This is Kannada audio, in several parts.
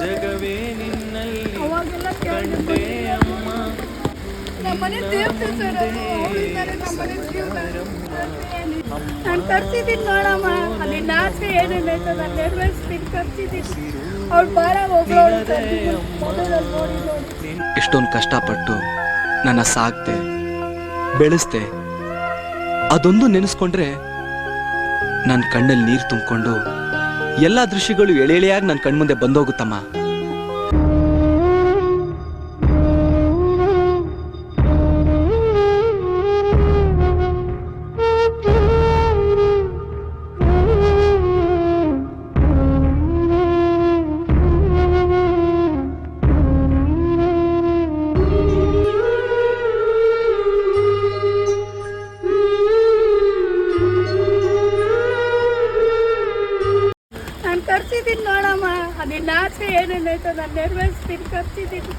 ಜಗವೇ ನಿನ್ನಲ್ಲಿ ಅವಾಗೆಲ್ಲ ಕಂಡೆ ಅಮ್ಮ. ನಮ್ಮನೆ ದೇವತೆ ಸರ್ ಅವಳಿದ್ದಾರೆ ನಮ್ಮನೆ ನಾನು ತರ್ಸಿದ್ದೀನಿ ನೋಡಮ್ಮ. ಅಲ್ಲಿ ಆಸೆ ಏನೇನು ಆಯ್ತದ ನೆರವೇರಿಸ್ತೀನಿ ತರ್ಸಿದ್ದೀನಿ ಅವ್ಳು ಬಾರ ನೋಡಿ ಎಷ್ಟೊಂದು ಕಷ್ಟಪಟ್ಟು ನನ್ನ ಸಾಕ್ತೆ ಬೆಳೆಸ್ತೆ ಅದೊಂದು ನೆನೆಸ್ಕೊಂಡ್ರೆ ನನ್ನ ಕಣ್ಣಲ್ಲಿ ನೀರು ತುಂಬಿಕೊಂಡು ಎಲ್ಲ ದೃಶ್ಯಗಳು ಎಳೆ ಎಳೆಯಾಗಿ ನನ್ನ ಕಣ್ಮುಂದೆ ಬಂದೋಗುತ್ತಮ್ಮ. ಏನೇನು ನನ್ನ ನಾನು ನೆರವೇರಿಸ್ತೀನಿ ಕರ್ತಿದ್ದೀನಿ.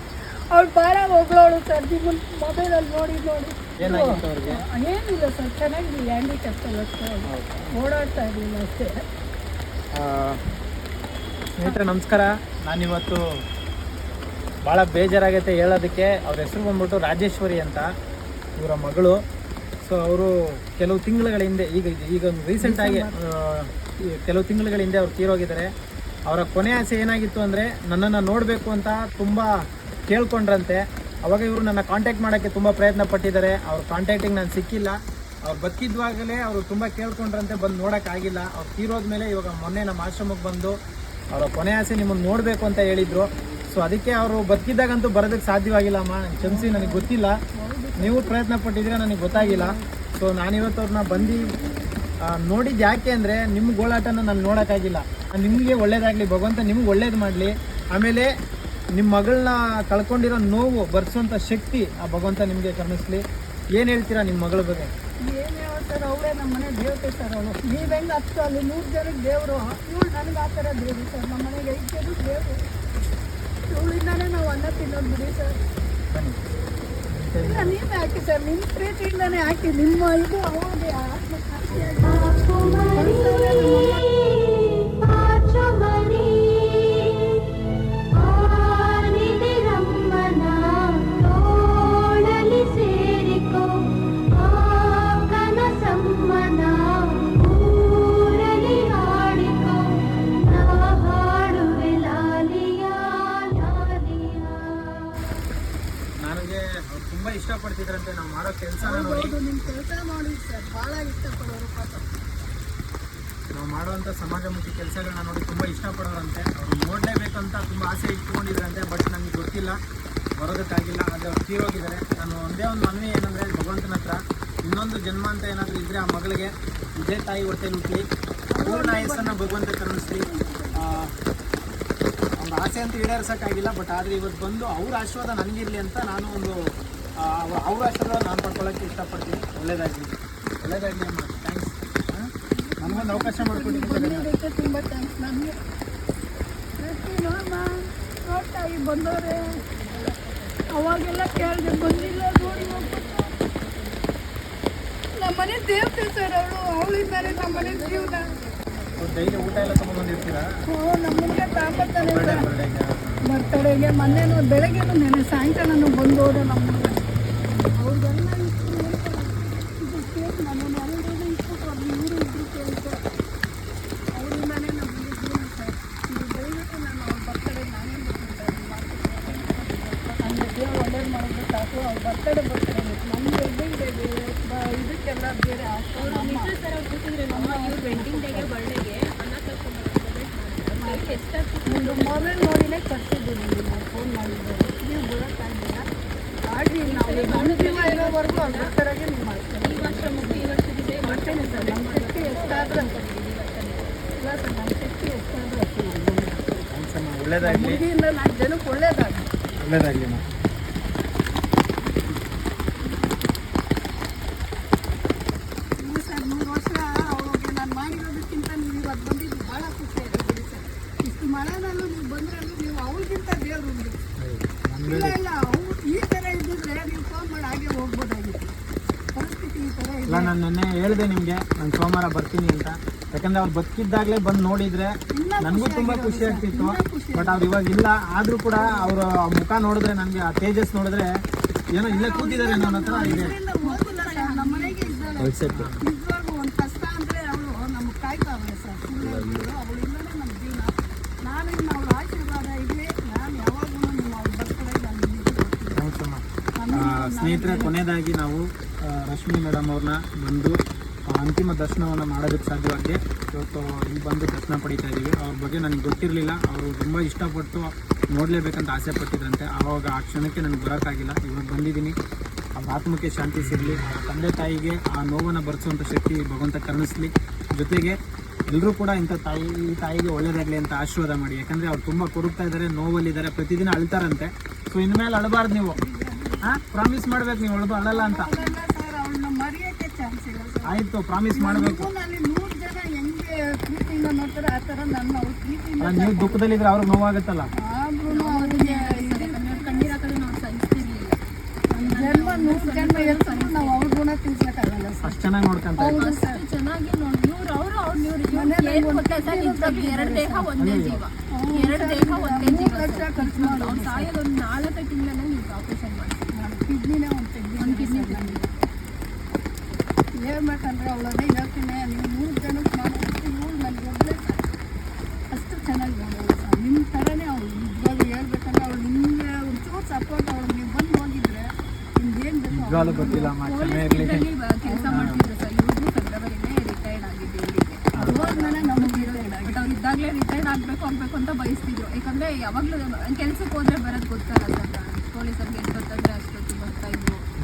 ಅವ್ಳು ಭಾಳ ಹೋಗ್ಲೋಳು ಸರ್ ನಿಮ್ಮ ಮೊಬೈಲಲ್ಲಿ ನೋಡಿ ನೋಡಿ. ಏನಾಗಿತ್ತು ಅವ್ರಿಗೆ? ಏನಿಲ್ಲ ಸರ್ ಚೆನ್ನಾಗಿಲ್ಲ ಹ್ಯಾಂಡಿಕ್ಯಾಪ್ ಅಷ್ಟೇ ಓಡಾಡ್ತಾ ಇರಲಿಲ್ಲ ಅಷ್ಟೇ. ಸ್ನೇಹಿತರೆ ನಮಸ್ಕಾರ. ನಾನಿವತ್ತು ಭಾಳ ಬೇಜಾರಾಗೈತೆ ಹೇಳೋದಕ್ಕೆ. ಅವ್ರ ಹೆಸರು ಬಂದ್ಬಿಟ್ಟು ರಾಜೇಶ್ವರಿ ಅಂತ ಇವರ ಮಗಳು. ಸೊ ಅವರು ಕೆಲವು ತಿಂಗಳುಗಳ ಹಿಂದೆ ಈಗ ಈಗ ರೀಸೆಂಟಾಗಿ ಕೆಲವು ತಿಂಗಳುಗಳ ಹಿಂದೆ ಅವ್ರು ತೀರೋಗಿದ್ದಾರೆ. ಅವರ ಕೊನೆ ಆಸೆ ಏನಾಗಿತ್ತು ಅಂದರೆ ನನ್ನನ್ನು ನೋಡಬೇಕು ಅಂತ ತುಂಬ ಕೇಳ್ಕೊಂಡ್ರಂತೆ. ಅವಾಗ ಇವರು ನನ್ನ ಕಾಂಟ್ಯಾಕ್ಟ್ ಮಾಡೋಕ್ಕೆ ತುಂಬ ಪ್ರಯತ್ನ ಪಟ್ಟಿದ್ದಾರೆ. ಅವ್ರ ಕಾಂಟ್ಯಾಕ್ಟಿಗೆ ನಾನು ಸಿಕ್ಕಿಲ್ಲ. ಅವ್ರು ಬದುಕಿದ್ವಾಗಲೇ ಅವರು ತುಂಬ ಕೇಳ್ಕೊಂಡ್ರಂತೆ, ಬಂದು ನೋಡೋಕ್ಕಾಗಿಲ್ಲ ಅವ್ರು ತೀರೋದ್ಮೇಲೆ ಇವಾಗ ಮೊನ್ನೆ ನಮ್ಮ ಆಶ್ರಮಕ್ಕೆ ಬಂದು ಅವರ ಕೊನೆ ಆಸೆ ನಿಮ್ಮನ್ನು ನೋಡಬೇಕು ಅಂತ ಹೇಳಿದರು. ಸೊ ಅದಕ್ಕೆ ಅವರು ಬದುಕಿದ್ದಾಗಂತೂ ಬರೋದಕ್ಕೆ ಸಾಧ್ಯವಾಗಿಲ್ಲ, ಅಮ್ಮ. ನಂಗೆ ಕ್ಷಮಿಸಿ, ನನಗೆ ಗೊತ್ತಿಲ್ಲ. ನೀವು ಪ್ರಯತ್ನ ಪಟ್ಟಿದ್ದೀರಾ, ನನಗೆ ಗೊತ್ತಾಗಿಲ್ಲ. ಸೊ ನಾನಿವತ್ತು ಅವ್ರನ್ನ ಬಂದು ನೋಡಿದ್ದು ಯಾಕೆ ಅಂದರೆ ನಿಮ್ಮ ಗೋಳಾಟನ ನಾನು ನೋಡೋಕ್ಕಾಗಿಲ್ಲ. ನಿಮಗೆ ಒಳ್ಳೇದಾಗಲಿ ಭಗವಂತ ನಿಮ್ಗೆ ಒಳ್ಳೇದು ಮಾಡಲಿ. ಆಮೇಲೆ ನಿಮ್ಮ ಮಗಳನ್ನ ಕಳ್ಕೊಂಡಿರೋ ನೋವು ಬರ್ಸೋಂಥ ಶಕ್ತಿ ಆ ಭಗವಂತ ನಿಮಗೆ ಕರುಣಿಸ್ಲಿ ಏನು ಹೇಳ್ತೀರಾ ನಿಮ್ಮ ಮಗಳ ಬಗ್ಗೆ? ಏನು ಹೇಳ್ತಾರೆ ಅವಳೇ ನಮ್ಮ ಮನೆ ದೇವತೆ ಸರ್ ಅವಳು. ನೀವು ಹೆಂಗೆ ಹತ್ತು ಅಲ್ಲಿ ನೂರು ಜನಕ್ಕೆ ದೇವರು. ಇವಳು ನನಗೆ ಆ ಥರ ದೇವರು ಸರ್. ನಮ್ಮ ಮನೆಗೆ ಐದು ಜನ ದೇವರು. ಇವಳಿಂದಾನೇ ನಾವು ಅನ್ನ ತಿನ್ನೋದು ಬಿಡಿ ಸರ್. ಇಲ್ಲ ನೀವೇ ಹಾಕಿ ಸರ್. ನಿಮ್ಮ ಪ್ರೀತಿಯಿಂದಾನೇ ಹಾಕಿ. ನಿಮ್ಮ ಇದು ಅವಳಿಗೆ ಮಾಡುವಂಥ ಸಮಾಜಮುಖಿ ಕೆಲಸಗಳನ್ನ ನೋಡಿ ತುಂಬ ಇಷ್ಟಪಡೋರಂತೆ. ಅವ್ರು ನೋಡಲೇಬೇಕಂತ ತುಂಬ ಆಸೆ ಇಟ್ಕೊಂಡಿದ್ರಂತೆ, ಬಟ್ ನನಗೆ ಗೊತ್ತಿಲ್ಲ, ಬರೋದಕ್ಕಾಗಿಲ್ಲ ಅದು ಅವ್ರು ತೀರೋಗಿದ್ದಾರೆ. ನಾನು ಒಂದೇ ಒಂದು ಮನವಿ ಏನಂದರೆ, ಭಗವಂತನ ಹತ್ರ ಇನ್ನೊಂದು ಜನ್ಮ ಅಂತ ಏನಾದರೂ ಇದ್ದರೆ ಆ ಮಗಳಿಗೆ ಇದೇ ತಾಯಿ ಹೊಟ್ಟೆ ಹುಟ್ಟಲಿ ಪೂರ್ಣ ಆಯಸ್ಸನ್ನು ಭಗವಂತ ಕರುಣಿಸ್ಲಿ. ಅವ್ರ ಆಸೆ ಅಂತ ಈಡೇರಿಸೋಕ್ಕಾಗಿಲ್ಲ, ಬಟ್ ಆದರೆ ಇವತ್ತು ಬಂದು ಅವ್ರ ಆಶೀರ್ವಾದ ನನಗಿರಲಿ ಅಂತ ನಾನು ಒಂದು ಅವ್ರ ಆಶೀರ್ವಾದ ನಾನು ಪಡ್ಕೊಳ್ಳೋಕ್ಕೆ ಇಷ್ಟಪಡ್ತೀನಿ. ಒಳ್ಳೆಯದಾಗಲಿ ಒಳ್ಳೆಯದಾಗಲಿ ಅಮ್ಮ. ನಮಗೊಂದು ಅವಕಾಶ ತುಂಬ ಥ್ಯಾಂಕ್ಸ್ ನಮಗೆ ನೋಡ್ತಾ ಈ ಬಂದವ್ರೆ. ಅವಾಗೆಲ್ಲ ಕೇಳಿದೆ ಬಂದಿಲ್ಲ ನೋಡಿ ನಮ್ಮ ಮನೆ ದೇವತೆ ಸರ್ ಅವಳು ಅವಳಿದ್ದಾರೆ ನಮ್ಮ ಮನೆ ಜೀವನ. ಡೈಲಿ ಊಟ ಎಲ್ಲ ತೊಗೊಂಡ್ಬಂದಿರ್ತೀರಾ ಹ್ಞೂ ಬರ್ಡೇಗೆ. ಬರ್ತಡೆಗೆ ಮೊನ್ನೆನೂ ಬೆಳಗ್ಗೆನೂ ನೆನೆ ಸಾಯಂಕಾಲನೂ ಬಂದವರು ನಮ್ಮ ಅವ್ರಿಗೆಲ್ಲ ಇಷ್ಟು ಹೇಳ್ತಾರೆ. ಇದು ಕೇಕ್ ನಾನು ನಾಲ್ಕೈದು ಇಟ್ಬಿಟ್ಟು ಅದು ಇವರು ಇಬ್ಬರು ಕೇಳ್ತಾರೆ ಅವರಿಂದಾನೇ ನಮ್ಮ ಮನೆ ಜೀವನ ಸರ್ ಇದು ದಯವಿಟ್ಟು ನಾನು ಅವ್ರ ಬರ್ತಡೆ ನಾನೇ ನನಗೆ ದೇವ್ರು ಒಳ್ಳೇದು ಮಾಡಿದ್ರೆ ಸಾಕು ಅವ್ರ ಬರ್ತಡೆ ಬರ್ತಡೆ ನಮಗೆ ಇದು ಇದೆ ಇದಕ್ಕೆಲ್ಲ ಬೇರೆ ಒಂದು ಮೊಬೈಲ್ ನೋಡಿನೇ ಕರ್ಸಿದ್ದೀನಿ ನಾವು ಫೋನ್ ಮಾಡಿದ್ದೆ. ನೀವು ಬರೋಕ್ಕಾಗಿಲ್ಲ ಆಡ್ರಿ ನಾವು ಒಂದು ದಿನ ಇರೋವರೆಗೂ ಅವ್ರ ಬರ್ತಡೆಗೆ ನೀವು ಮಾಡ್ತೀವಿ ಮಾಡ್ತೇನೆ ಸರ್ ನಮ್ಮ ಶಕ್ತಿ ಎಷ್ಟಾದ್ರೂ ಇಲ್ಲ ಸರ್ ನಮ್ಮ ಶಕ್ತಿ ಎಷ್ಟಾದ್ರೂ ನಾನು ಒಳ್ಳೇದಾಗಲಿ. ನಾಲ್ಕು ಜನಕ್ಕೆ ಒಳ್ಳೇದಾಗಲಿ. ಒಳ್ಳೇದಾಗಲಿ ಅಮ್ಮ ಇಲ್ಲ ಸರ್ ನೂರು ವರ್ಷ ಅವಳಿಗೆ ನಾನು ಮಾಡಿರೋದಕ್ಕಿಂತ ನೀವು ಇವತ್ತು ಬಂದಿದ್ದು ಭಾಳ ಖುಷಿ ಆಯ್ತು ಬಿಡಿ ಸರ್ ಇಷ್ಟು ಮಳೆನಲ್ಲೂ ನೀವು ಬಂದ್ರಲ್ಲೂ ನೀವು ಅವಳಿಗಿಂತ ದೇವರು ಬಿಡಿ ಇಲ್ಲ ಇಲ್ಲ ಅವ್ರು ಈ ಥರ ಇದ್ದಿದ್ರೆ ನೀವು ಫೋನ್ ಮಾಡಿ ಹಾಗೆ ಹೋಗ್ಬೋದಾಗಿತ್ತು. ಪರಿಸ್ಥಿತಿ ಈ ಥರ ಇಲ್ಲ ಇದೆ. ನಾನು ನೆನ್ನೆ ಹೇಳಿದೆ ನಿಮಗೆ ನಾನು ಸೋಮವಾರ ಬರ್ತೀನಿ ಅಂತ. ಯಾಕಂದ್ರೆ ಅವ್ರು ಬದುಕಿದ್ದಾಗಲೇ ಬಂದು ನೋಡಿದ್ರೆ ನನಗೂ ತುಂಬ ಖುಷಿ ಆಗ್ತಿತ್ತು. ಬಟ್ ಅವ್ರು ಇವಾಗ ಇಲ್ಲ. ಆದರೂ ಕೂಡ ಅವರ ಮುಖ ನೋಡಿದ್ರೆ ನನಗೆ ಆ ತೇಜಸ್ ನೋಡಿದ್ರೆ ಏನೋ ಇಲ್ಲೇ ಕೂತಿದ್ದಾರೆ ನನ್ನ ಹತ್ರ ಇದೆ. ನಮ್ಮ ಮನೆಗೆ ಇದ್ದಾಳೆ ನಿಜವಾಗ್ಲೂ ಒಂದು ಕಷ್ಟ ಅಂದ್ರೆ ಅವಳು ನಮ್ಗೆ ಕಾಯ್ತಾವಳೆ ಸರ್ ಸುಳ್ಳು ಅವಳು ಅವಳಿಂದಲೇ ನಮ್ಮ ಜೀವನ ನಾನು ಇನ್ನು ಅವಳ ಆಶೀರ್ವಾದ ಇದೆ ನಾನು ಯಾವಾಗಲೂ ನಿಮ್ಮ ಅವ್ಳ ಬರ್ತಡೆ ನಾನು ನಿಮಗೆ ಕೊಡ್ತೀನಿ. ಥ್ಯಾಂಕ್ಸ್ ಅಮ್ಮ ಆಮೇಲೆ ಆ, ಸ್ನೇಹಿತರೆ, ಕೊನೆಯದಾಗಿ ನಾವು ರಶ್ಮಿ ಮೇಡಮ್ ಅವ್ರನ್ನ ಬಂದು ಅಂತಿಮ ದರ್ಶನವನ್ನು ಮಾಡೋದಕ್ಕೆ ಸಾಧ್ಯವಾಗಿದೆ. ಇವತ್ತು ಇಲ್ಲಿ ಬಂದು ದರ್ಶನ ಪಡಿತಾ ಇದ್ದೀವಿ. ಅವ್ರ ಬಗ್ಗೆ ನನಗೆ ಗೊತ್ತಿರಲಿಲ್ಲ. ಅವರು ತುಂಬ ಇಷ್ಟಪಟ್ಟು ನೋಡಲೇಬೇಕಂತ ಆಸೆ ಪಟ್ಟಿದ್ರಂತೆ. ಆವಾಗ ಆ ಕ್ಷಣಕ್ಕೆ ನನಗೆ ಬರೋಕ್ಕಾಗಿಲ್ಲ. ಇವಾಗ ಬಂದಿದ್ದೀನಿ. ಅವ್ರ ಆತ್ಮಕ್ಕೆ ಶಾಂತಿ ಸಿಗಲಿ. ತಂದೆ ತಾಯಿಗೆ ಆ ನೋವನ್ನು ಬರೆಸುವಂಥ ಶಕ್ತಿ ಭಗವಂತ ಕರುಣಿಸ್ಲಿ. ಜೊತೆಗೆ ಎಲ್ಲರೂ ಕೂಡ ಇಂಥ ತಾಯಿ, ಈ ತಾಯಿಗೆ ಒಳ್ಳೇದಾಗಲಿ ಅಂತ ಆಶೀರ್ವಾದ ಮಾಡಿ. ಯಾಕಂದರೆ ಅವ್ರು ತುಂಬ ಕೊರಗ್ತಾ ಇದ್ದಾರೆ, ನೋವಲ್ಲಿದ್ದಾರೆ, ಪ್ರತಿದಿನ ಅಳ್ತಾರಂತೆ. ಸೊ ಇನ್ಮೇಲೆ ಅಳಬಾರ್ದು ನೀವು. ಪ್ರಾಮಿಸ್ ಮಾಡ್ಬೇಕು ನೀವು ಅಳಬ ಅಳಲ್ಲ ಅಂತ. ಆಯ್ತು ಸರ್ ಅವಳನ್ನ ಮರೆಯೋಕ್ಕೆ ಚಾನ್ಸ್ ಇಲ್ಲ ಸರ್ ಆಯಿತು ಪ್ರಾಮಿಸ್ ಮಾಡಬೇಕು. ನಾನು ನೂರು ಜನ ಹೆಂಗೆ ಪ್ರೀತಿಯಿಂದ ನೋಡ್ತಾರೆ ಆ ಥರ ನನ್ನ ಅವ್ರ ಪ್ರೀತಿಯಿಂದ ಅಲ್ಲ ನೀವು ದುಃಖದಲ್ಲಿದ್ರೆ ಅವ್ರಿಗೆ ನೋವಾಗುತ್ತಲ್ಲ? ಆದ್ರೂ ಅವ್ರಿಗೆ ನೋವಾಗತ್ತಲ್ಲ ಹಾಕೋದು ನಾವು ಸಹಿಸ್ತಿರ್ಲಿಲ್ಲ ಜನ್ಮ ನೂರು ಜನ್ಮ ನಾವು ಅವ್ರ ಗುಣ ತಿಳಿಸಕ್ಕಾಗಲ್ಲ ಸರ್ ಅಷ್ಟು ಚೆನ್ನಾಗಿ ನೋಡ್ಕೊಂತ ಇದ್ದಾರೆ. ಹೌದು ಸರ್ ಚೆನ್ನಾಗಿ ನೋಡಿ ಇವ್ರು ಅವರು ಅವ್ರು ಇವ್ರು ಏನ್ ಗೊತ್ತಾ ಸರ್ ನಿಜವಾಗ್ಲೂ ಎರಡು ದೇಹ ಒಂದೇ ಜೀವ. ಎರಡು ದೇಹ ಒಂದೇ ಜೀವ ಖರ್ಚು ಮಾಡಿ ಸಾಯೋದು ಒಂದು ನಾಲ್ಕು ತಿಂಗಳಲ್ಲಿ ನೀವು ಆಪರೇಷನ್ ಮಾಡಿ ಹೇಳ್ಬೇಕಂದ್ರೆ ಅವಳದೇ ಹೇಳ್ತೀನಿ. ನೀವು ಮೂರು ಜನಕ್ಕೆ ಮಾಡೋದಕ್ಕೆ ಇವಳು ನನಗೆ ಒಬ್ಬಳೇ ಅಷ್ಟು ಚೆನ್ನಾಗಿ ಮಾಡೋಳು ಸರ್. ನಿಮ್ಮ ಥರನೇ ಅವಳು. ನಿಜವಾಗ್ಲೂ ಹೇಳ್ಬೇಕಂದ್ರೆ ಅವಳು ನಿಮಗೆ ಒಂಚೂರು ಸಪೋರ್ಟ್ ಅವಳು. ನೀವು ಬಂದು ಹೋಗಿದ್ರೆ ನಿಮ್ಗೇನು ಬೇಕು ಕೆಲಸ ಮಾಡ್ತಿದ್ರು ಸರ್. ಇವ್ರಿಗೂ ಫೆಬ್ರವರಿನೇ ರಿಟೈರ್ಡ್ ಆಗಿದ್ದು ಇಲ್ಲಿಗೆ. ಹೋದ್ಮೇಲೆ ನಮಗೆ ಇರೋದಿಲ್ಲ ಬಟ್ ಅವ್ರು ಇದ್ದಾಗಲೇ ರಿಟೈರ್ಡ್ ಆಗಬೇಕು ಆಗಬೇಕು ಅಂತ ಬಯಸ್ತಿದ್ರು. ಯಾಕಂದರೆ ಯಾವಾಗಲೂ ಕೆಲ್ಸಕ್ಕೆ ಹೋದ್ರೆ ಬರೋದು ಗೊತ್ತಲ್ಲ ಸರ್. ಪೊಲೀಸರಿಗೆ ಎಷ್ಟೊತ್ತಂದರೆ ಅಷ್ಟೊತ್ತು ಬರ್ತಾ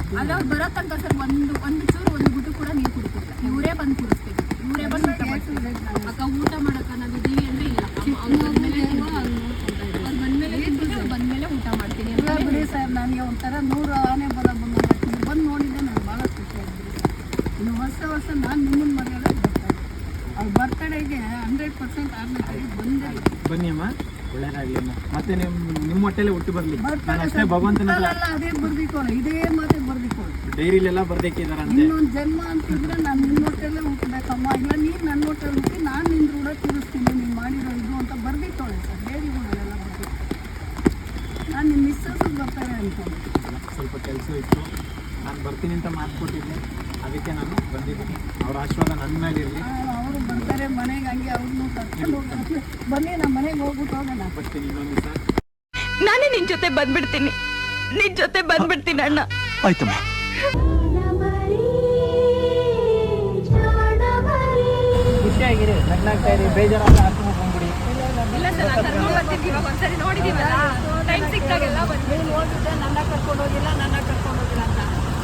ಇದ್ರು ಅಲ್ಲಿ ಅವ್ರು ಬರೋ ತನಕ ಸರ್ ಒಂದು ಒಂದು ಚೂರು ಒಂದು ಗುಟ್ಟು ಕೂಡ ನೀರು ಕುಡಿತಿಲ್ಲ. ಇವರೇ ಬಂದು ಕುಡಿಸ್ಬೇಕು. ಇವರೇ ಬಂದು ಊಟ ಮಾಡ್ತಿದ್ರು ಅಕ್ಕ ಊಟ ಮಾಡಕ್ಕ ನಾವಿದ್ದೀವಿ ಅಂದ್ರೆ ಇಲ್ಲ. ಅವ್ರು ಬಂದ್ಮೇಲೆ ಅವ್ರು ಬಂದ್ಮೇಲೆ ಅವ್ರು ಬಂದ್ಮೇಲೆ ಊಟ ಮಾಡ್ತೀನಿ. ಎಲ್ಲ ಬಿಡಿ ಸರ್ ನನಗೆ ಒಂಥರ ನೂರು ಆನೆ ಬರೋ ಬಂದು ನೀವು ಬಂದು ನೋಡಿದ್ದೆ ನನಗೆ ಭಾಳ ಖುಷಿ ಆಗ್ತೀನಿ ಇನ್ನು ವರ್ಷ ವರ್ಷ ನಾನು ನಿಮ್ಮನ್ನ ಮರೆಯೋದು ಬರ್ತಾರೆ ಅವ್ರ ಬರ್ತಡೆಗೆ ಹಂಡ್ರೆಡ್ ಪರ್ಸೆಂಟ್ ಆರನೇ ತಾರೀಕು ಬಂದೇ. ಬನ್ನಿ ಅಮ್ಮ. ಒಳ್ಳೇದಾಗ್ಲಿ ಮತ್ತೆ ನಿಮ್ಮ ನಿಮ್ಮ ಹೊಟ್ಟೆಲೆ ಹುಟ್ಟಿ ಬರಲಿ. ನಾನು ಅಷ್ಟೇ ಭಗವಂತನ ಅದೇ ಬರ್ದಿಕೊಳ್ಳಿ ಇದೇ ಮಾತೆ ಬರ್ದಿಕೊಳ್ಳಿ ಡೈರಿಲೆಲ್ಲ ಬರ್ದೇಕಿದಾರಂತೆ ಇನ್ನೊಂದು ಜನ್ಮ ಅಂತಿದ್ರೆ ನಾನು ನಿನ್ನ ಹೊಟ್ಟೆಲ್ಲೇ ಹುಟ್ಟಬೇಕಮ್ಮ ಇಲ್ಲ ನೀನು ನನ್ನ ಹೊಟ್ಟೆಲ್ಲಿ ಹುಟ್ಟಿ ನಾನು ನಿನ್ನ ಕೂಡ ತಿರುಸ್ತೀನಿ. ನೀನು ಮಾಡಿರೋ ಇದು ಅಂತ ಬರ್ದಿತ್ತೋಳೆ ಸರ್. ಡೈರಿಗಳೆಲ್ಲ ಬರ್ದಿತ್ತು ನಾನು ನಿಮ್ಮ ಮಿಸ್ಸಸ್ಸು ಬರ್ತಾರೆ ಅನ್ಕೊಂಡು ಸ್ವಲ್ಪ ಕೆಲಸ ಇತ್ತು. ನಾನು ಬರ್ತೀನಿ ಅಂತ ಮಾತು ಕೊಟ್ಟಿದ್ದೆ ಅದಕ್ಕೆ ನಾನು ಬಂದಿದ್ದೀನಿ. ಅವ್ರ ಆಶೀರ್ವಾದ ನನ್ನ ಮೇಲೆ ಬರ್ತಾರೆ ಮನೆಗೆ ಹಂಗೆ ಅವ್ರನ್ನೂ ಕರ್ಕೊಂಡು ಹೋಗೋಣ ಬನ್ನಿ ನಮ್ಮ ಮನೆಗೆ ಹೋಗ್ಬಿಟ್ಟು ಹೋಗೋಣ. ನಾನೇ ನಿನ್ ಜೊತೆ ಬಂದ್ಬಿಡ್ತೀನಿ. ನಿನ್ ಜೊತೆ ಬಂದ್ಬಿಡ್ತೀನಿ ಅಣ್ಣ. ಆಯ್ತಮ್ಮ. ಖುಷಿಯಾಗಿರಿ ನಗ್ನಾಗ್ತಾ ಇರಿ ಬಂದ್ಬಿಡಿ ಇಲ್ಲ ಸರ್ ನಾನು ಕರ್ಕೊಂಡು ಇವಾಗ ಒಂದ್ಸರಿ ನೋಡಿದೀವಲ್ಲ? ಟೈಮ್ ಸಿಕ್ಕಾಗೆಲ್ಲ ನೀನು ಹೋಗಿದ್ದೆ ನನ್ನ ಕರ್ಕೊಂಡು ಹೋಗಿಲ್ಲ ನನ್ನ ಕರ್ಕೊಂಡು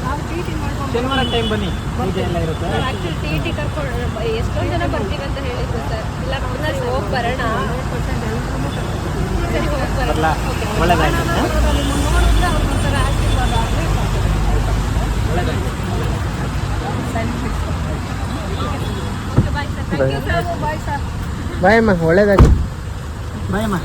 ನಾವು ಟಿ ಟಿ ಮಾಡ್ಕೊಂಡು ಶನಿವಾರ ಟೈಮ್ ಬನ್ನಿ. ಪೂಜೆ ಎಲ್ಲ ಇರುತ್ತೆ. ಆಕ್ಚುಲಿ ಟಿ ಟಿ ಕರ್ಕೊಂಡು ಎಷ್ಟೊಂದು ಜನ ಬರ್ತೀವಿ ಅಂತ ಹೇಳಿದ್ರು ಸರ್. ಇಲ್ಲ ನಾವು ಹೋಗಿ ಬರೋಣ. ಸರಿ ಹೋಗಿ ಬರೋಣ. ಒಳ್ಳೇದಾಯ್ತು. ನಿಮ್ಮನ್ನು ನೋಡಿದ್ರೆ ಅವ್ರ ಒಂಥರ ಆಶೀರ್ವಾದ ಆದರೆ ಒಳ್ಳೇದಾಯ್ತು. Bye sir thank you sir bye sir bye ಅಮ್ಮ ಒಳ್ಳೇದಾಗಿ ಬಾಯ್ ಅಮ್ಮ